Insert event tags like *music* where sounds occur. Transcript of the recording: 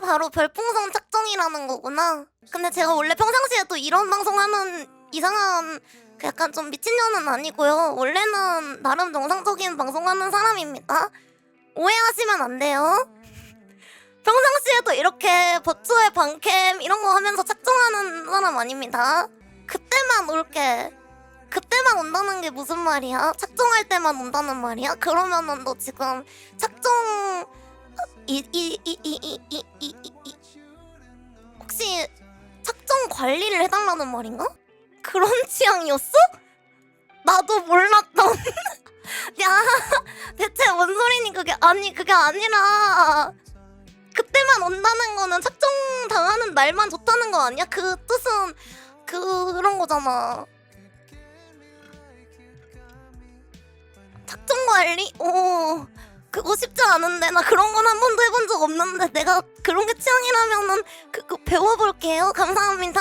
바로 별풍선 착정이라는 거구나. 근데 제가 원래 평상시에도 이런 방송하는 이상한 그 약간 좀 미친년은 아니고요. 원래는 나름 정상적인 방송하는 사람입니다. 오해하시면 안 돼요. 평상시에도 이렇게 버추얼 방캠 이런 거 하면서 착정하는 사람 아닙니다. 그때만 올게. 그때만 온다는 게 무슨 말이야? 착정할 때만 온다는 말이야? 그러면은 너 지금 착정 이이 관리를 해달라는 말인가? 그런 *laughs* 취향이었어? 나도 몰랐던. *laughs* 야, 대체 뭔 소리니 그게 아니 그게 아니라 그때만 온다는 거는 착정 당하는 날만 좋다는 거 아니야? 그 뜻은 그런 거잖아. 착정 관리? 오. 그거 쉽지 않은데? 나 그런 건 한 번도 해본 적 없는데 내가 그런 게 취향이라면은 그거 배워볼게요. 감사합니다